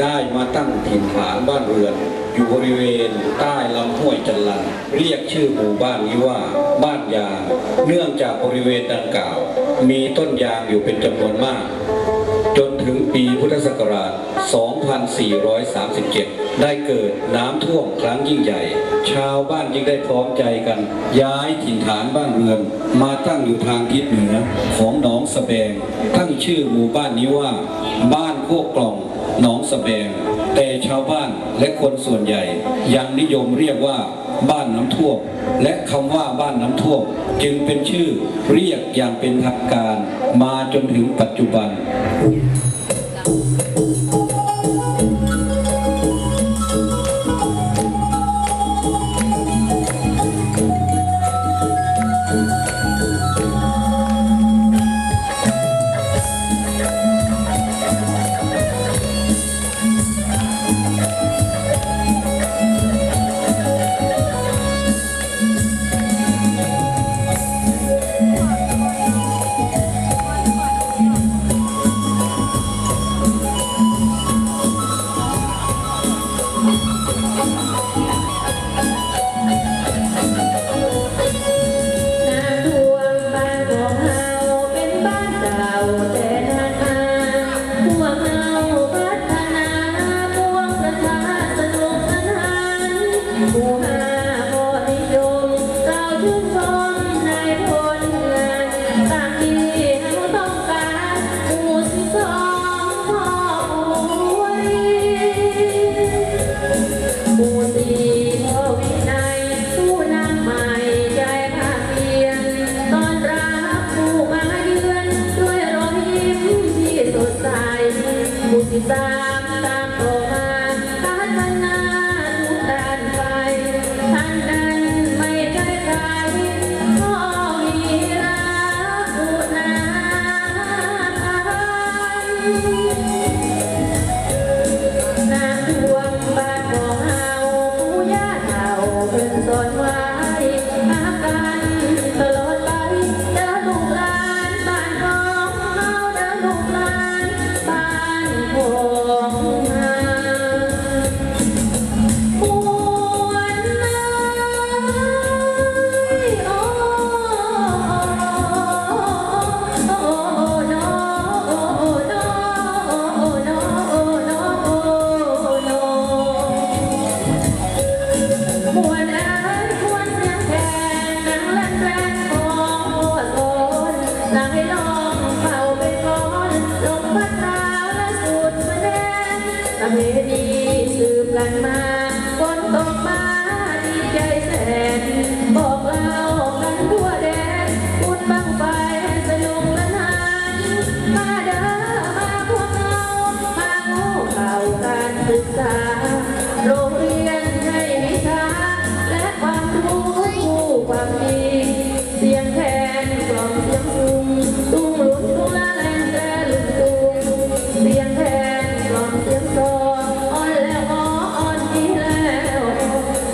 ได้มาตั้งถิ่นฐานบ้านเรือน อยู่บริเวณใต้ลำห้วยจันลันเรียกชื่อหมู่บ้านนี้ว่าบ้านยางเนื่องจากบริเวณดังกล่าว มีต้นยางอยู่เป็นจำนวนมาก จนถึงปีพุทธศักราช 2437 ได้เกิดน้ำท่วมครั้งยิ่งใหญ่ ชาวบ้านจึงได้พร้อมใจกัน ย้ายถิ่นฐานบ้านเรือน มาตั้งอยู่ทางทิศเหนือของหนองสะแบง ตั้งชื่อหมู่บ้านนี้ว่าบ้าน โคกกล่องหนองสะแบง แต่ชาวบ้านและคนส่วนใหญ่ ยังนิยมเรียกว่าบ้านน้ำท่วม และคำว่าบ้านน้ำท่วม จึงเป็นชื่อเรียกอย่างเป็นทางการ มาจนถึงปัจจุบัน ผู้หา สืบกันมาฝนตกมา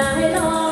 ลายลอย